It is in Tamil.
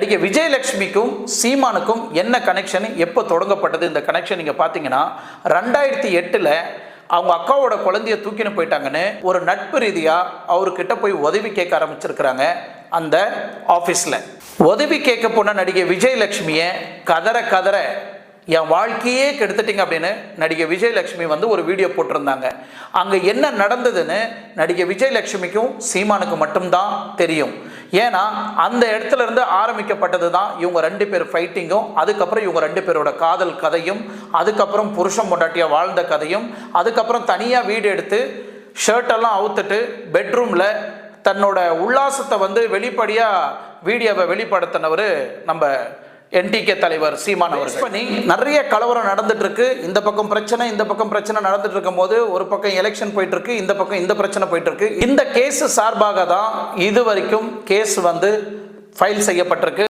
நடிகை விஜயலட்சுமிக்கும் சீமானுக்கும் என்ன கனெக்ஷன் எப்போ தொடங்கப்பட்டது? இந்த கனெக்ஷன் நீங்கள் பார்த்தீங்கன்னா ரெண்டாயிரத்தி எட்டில் அவங்க அக்காவோட குழந்தைய தூக்கின்னு போயிட்டாங்கன்னு ஒரு நட்பு ரீதியாக அவர்கிட்ட போய் உதவி கேட்க ஆரம்பிச்சிருக்கிறாங்க அந்த ஆஃபீஸில் உதவி கேட்க போன நடிகை விஜயலட்சுமியை கதற கதற என் வாழ்க்கையே கெடுத்துட்டிங்க அப்படின்னு நடிகை விஜயலட்சுமி வந்து ஒரு வீடியோ போட்டிருந்தாங்க. அங்கே என்ன நடந்ததுன்னு நடிகை விஜயலட்சுமிக்கும் சீமானுக்கும் மட்டும்தான் தெரியும். ஏன்னா அந்த இடத்துல இருந்து ஆரம்பிக்கப்பட்டது தான் இவங்க ரெண்டு பேர் ஃபைட்டிங்கும் அதுக்கப்புறம் இவங்க ரெண்டு பேரோட காதல் கதையும் அதுக்கப்புறம் புருஷன் பொண்டாட்டியாக வாழ்ந்த கதையும் அதுக்கப்புறம் தனியாக வீடு எடுத்து ஷர்ட்டெல்லாம் அவுத்துட்டு பெட்ரூமில் தன்னோட உல்லாசத்தை வந்து வெளிப்படையாக வீடியோவை வெளிப்படுத்தினவர் நம்ம என்டிகே தலைவர் சீமான் அவர் பண்ணி நிறைய கலவரம் நடந்துட்டு இருக்கு இந்த பக்கம் பிரச்சனை இந்த பக்கம் பிரச்சனை நடந்துட்டு இருக்கும் போது ஒரு பக்கம் எலெக்ஷன் போயிட்டு இருக்கு இந்த பக்கம் இந்த பிரச்சனை போயிட்டு இருக்கு இந்த கேஸ் சார்பாக தான் இது வரைக்கும் கேஸ் வந்து ஃபைல் செய்யப்பட்டிருக்கு.